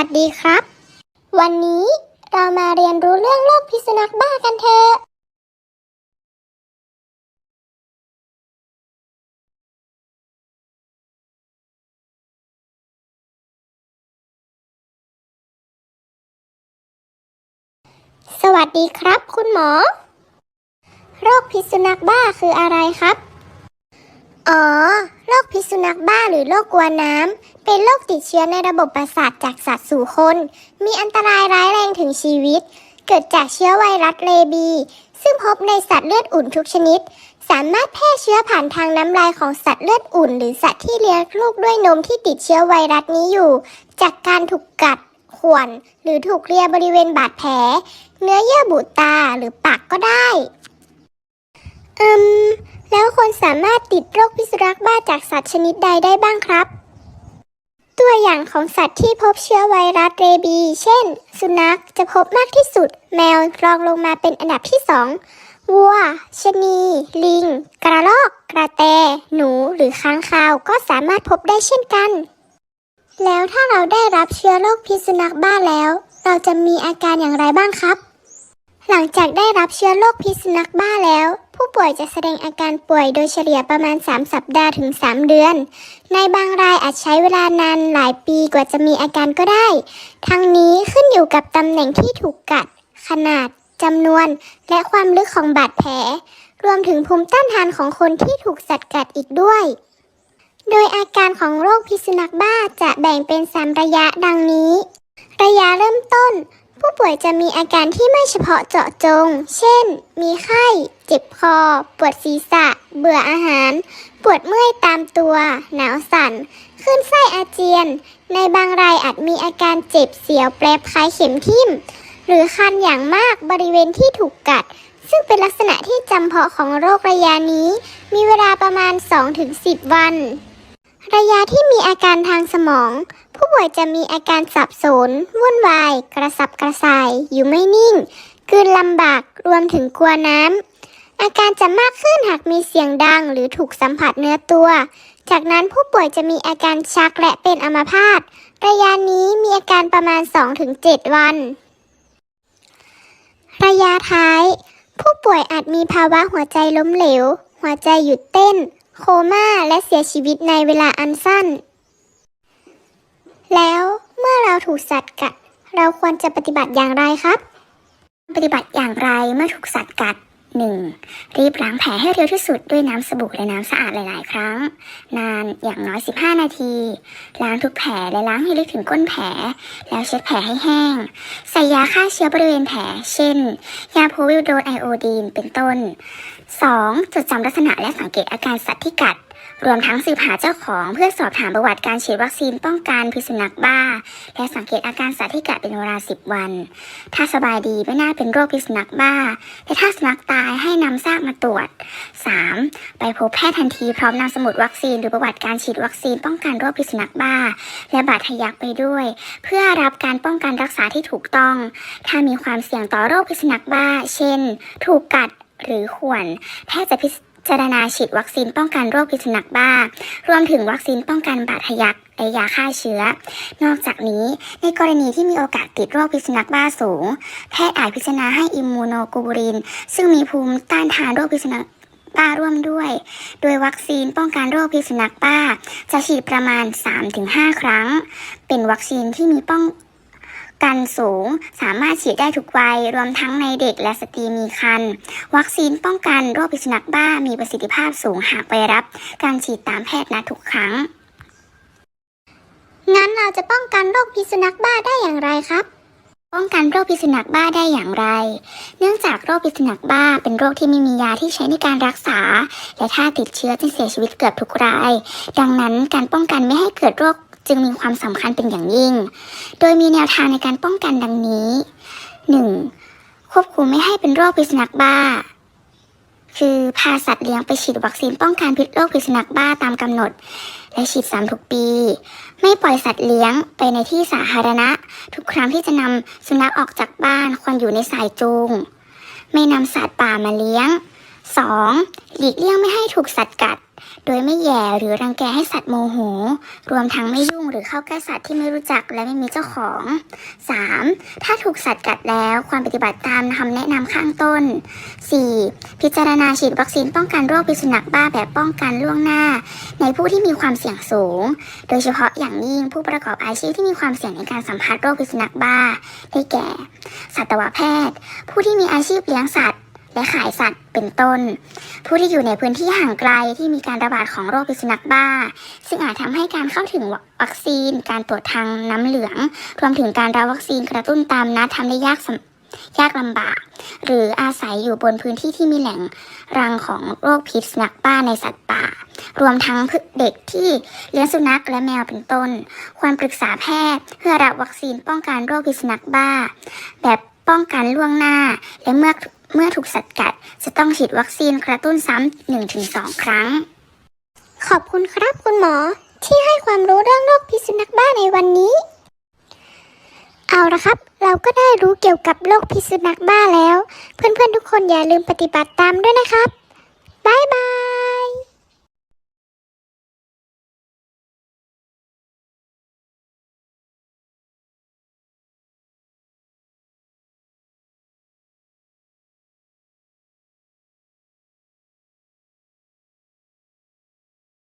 วัสดีครับ วันนี้เรามาเรียนรู้เรื่องโรคพิษสุนัขบ้ากันเถอะ สวัสดีครับ คุณหมอ โรคพิษสุนัขบ้าคืออะไรครับ อ๋อ โรคพิษสุนัขบ้าหรือโรคกลัวน้ำ เป็นโรคติดเชื้อในระบบประสาทจากสัตว์สู่คน มีอันตรายร้ายแรงถึงชีวิต เกิดจากเชื้อไวรัสเรบี ซึ่งพบในสัตว์เลือดอุ่นทุกชนิด สามารถแพร่เชื้อผ่านทางน้ำลายของสัตว์เลือดอุ่น หรือสัตว์ที่เลี้ยงลูกด้วยนมที่ติดเชื้อไวรัสนี้อยู่ จากการถูกกัดข่วน หรือถูกเลียบริเวณบาดแผล เนื้อเยื่อบุตาหรือปากก็ได้ อืม แล้วคนสามารถติดโรคพิษสุนัขบ้าจากสัตว์ชนิดใดได้บ้างครับ ตัวอย่างของสัตว์ที่พบเชื้อไวรัสเรบี เช่น สุนัขจะพบมากที่สุด แมวรองลงมาเป็นอันดับที่สองวัวชะนี ลิง กระรอก กระแต หนู หรือค้างคาวก็สามารถพบได้เช่นกัน แล้วถ้าเราได้รับเชื้อโรคพิษสุนัขบ้าแล้ว เราจะมีอาการอย่างไรบ้างครับ หลังจากได้รับเชื้อโรคพิษสุนัขบ้าแล้ว ผู้ป่วยจะแสดงอาการป่วยโดยเฉลี่ยประมาณ 3 สัปดาห์ถึง 3 เดือน ในบางรายอาจใช้เวลานานหลายปีกว่าจะมีอาการก็ได้ ทั้งนี้ขึ้นอยู่กับตำแหน่งที่ถูกกัด ขนาดจำนวน และความลึกของบาดแผล รวมถึงภูมิต้านทานของคนที่ถูกสัตว์กัดอีกด้วย โดยอาการของโรคพิษสุนัขบ้าจะแบ่งเป็น 3 ระยะดังนี้ ระยะเริ่มต้น ผู้ป่วยจะมีอาการที่ไม่เฉพาะเจาะจง เช่น มีไข้ เจ็บคอ ปวดศีรษะ เบื่ออาหาร ปวดเมื่อยตามตัว หนาวสั่น ขึ้นไส้อาเจียน ในบางรายอาจมีอาการเจ็บเสียวแปรบคล้ายเข็มทิ่ม หรือคันอย่างมากบริเวณที่ถูกกัด ซึ่งเป็นลักษณะที่จำเพาะของโรคระยะนี้ มีเวลาประมาณ 2-10 วัน ระยะที่มีอาการทางสมอง ผู้ป่วยจะมีอาการสับสนวุ่นวาย กระสับกระส่าย อยู่ไม่นิ่งกลืนลำบากรวมถึงกลัวน้ำ อาการจะมากขึ้นหากมีเสียงดังหรือถูกสัมผัสเนื้อตัว จากนั้นผู้ป่วยจะมีอาการชักและเป็นอัมพาตระยะนี้มีอาการประมาณ 2-7 วัน ระยะท้าย ผู้ป่วยอาจมีภาวะหัวใจล้มเหลว หัวใจหยุดเต้น โคม่าและเสียชีวิตในเวลาอันสั้น แล้วเมื่อเราถูกสัตว์กัด เราควรจะปฏิบัติอย่างไรครับ ปฏิบัติอย่างไรเมื่อถูกสัตว์กัด 1. รีบล้างแผลให้เร็วที่สุดด้วยน้ำสบู่และน้ำสะอาดหลาย ๆ ครั้ง นานอย่างน้อย 15 นาที ล้างทุกแผลและล้างให้ลึกถึงก้นแผล แล้วเช็ดแผลให้แห้ง ใส่ยาฆ่าเชื้อบริเวณแผล เช่น ยาโพวิลโดนไอโอดีน เป็นต้น 2. จดจำลักษณะและสังเกตอาการสัตว์ที่กัด รวมทั้งสืบหาเจ้าของ เพื่อสอบถามประวัติการฉีดวัคซีนป้องกันพิษสุนัขบ้า และสังเกตอาการสัตว์ที่กัดเป็นเวลา 10 วัน ถ้าสบายดีไม่น่าเป็นโรคพิษสุนัขบ้า แต่ถ้าสุนัขตายให้นำซากมาตรวจ 3. ไปพบแพทย์ทันทีพร้อมนำสมุดวัคซีนหรือประวัติการฉีดวัคซีนป้องกันโรคพิษสุนัขบ้า และบาดทะยักไปด้วย เพื่อรับการป้องกันรักษาที่ถูกต้อง ถ้ามีความเสี่ยงต่อโรคพิษสุนัขบ้า เช่น ถูกกัด หรือข่วนแพทย์จะพิจารณาฉีดวัคซีนป้องกันโรคพิษสุนัขบ้า รวมถึงวัคซีนป้องกันบาดทะยักและยาฆ่าเชื้อ นอกจากนี้ในกรณีที่มีโอกาสติดโรคพิษสุนัขบ้าสูง แพทย์อาจพิจารณาให้อิมมูโนโกลูริน ซึ่งมีภูมิต้านทานโรคพิษสุนัขบ้าร่วมด้วย โดยวัคซีนป้องกันโรคพิษสุนัขบ้า จะฉีดประมาณ 3-5 ครั้ง เป็นวัคซีนที่มีป้อง กันสูง สามารถฉีดได้ทุกวัย รวมทั้งในเด็กและสตรีมีครรภ์วัคซีนป้องกันโรคพิษสุนัขบ้ามีประสิทธิภาพสูงหากไปรับ การฉีดตามแพทย์นัดทุกครั้ง งั้นเราจะป้องกันโรคพิษสุนัขบ้าได้อย่างไรครับป้องกันโรคพิษสุนัขบ้าได้อย่างไร เนื่องจากโรคพิษสุนัขบ้าเป็นโรคที่ไม่มียาที่ใช้ในการรักษา และถ้าติดเชื้อจะเสียชีวิตเกือบทุกราย ดังนั้นการป้องกันไม่ให้เกิดโรค จึงมีความสำคัญเป็นอย่างยิ่ง โดยมีแนวทางในการป้องกันดังนี้ 1. ควบคุมไม่ให้เป็นโรคพิษสุนัขบ้า คือพาสัตว์เลี้ยงไปฉีดวัคซีนป้องกันพิษโรคพิษสุนัขบ้าตามกำหนด และฉีดซ้ำทุกปี ไม่ปล่อยสัตว์เลี้ยงไปในที่สาธารณะ ทุกครั้งที่จะนำสุนัขออกจากบ้านควรอยู่ในสายจูง ไม่นำสัตว์ป่ามาเลี้ยง 2. หลีกเลี่ยงไม่ให้ถูกสัตว์กัด โดยไม่แย่หรือรังแกให้สัตว์โมโห รวมทั้งไม่ยุ่งหรือเข้าใกล้สัตว์ที่ไม่รู้จักและไม่มีเจ้าของ 3. ถ้าถูกสัตว์กัดแล้วควรปฏิบัติตามคำแนะนำข้างต้น 4. พิจารณาฉีดวัคซีนป้องกันโรคพิษสุนัขบ้าแบบป้องกันล่วงหน้า ในผู้ที่มีความเสี่ยงสูง โดยเฉพาะอย่างยิ่งผู้ประกอบอาชีพที่มีความเสี่ยงในการสัมผัสโรคพิษสุนัขบ้า ได้แก่ สัตวแพทย์ ผู้ที่มีอาชีพเลี้ยงสัตว์ และขายสัตว์เป็นต้น ผู้ที่อยู่ในพื้นที่ห่างไกลที่มีการระบาดของโรคพิษสุนัขบ้า ซึ่งอาจทำให้การเข้าถึงวัคซีน การตรวจทางน้ำเหลือง รวมถึงการรับวัคซีนกระตุ้นตามนัดทำได้ยากยากลำบาก หรืออาศัยอยู่บนพื้นที่ที่มีแหล่งรังของโรคพิษสุนัขบ้าในสัตว์ป่า รวมทั้งเด็กที่เลี้ยงสุนัขและแมวเป็นต้น ควรปรึกษาแพทย์เพื่อรับวัคซีนป้องกันโรคพิษสุนัขบ้า แบบป้องกันล่วงหน้า และเมื่อ เมื่อถูกสัตว์กัด จะต้องฉีดวัคซีนกระตุ้นซ้ำ1-2ครั้ง ขอบคุณครับคุณหมอที่ให้ความรู้เรื่องโรคพิษสุนัขบ้าในวันนี้ เอาละครับ เราก็ได้รู้เกี่ยวกับโรคพิษสุนัขบ้าแล้ว เพื่อนๆทุกคนอย่าลืมปฏิบัติตามด้วยนะครับ บ๊ายบาย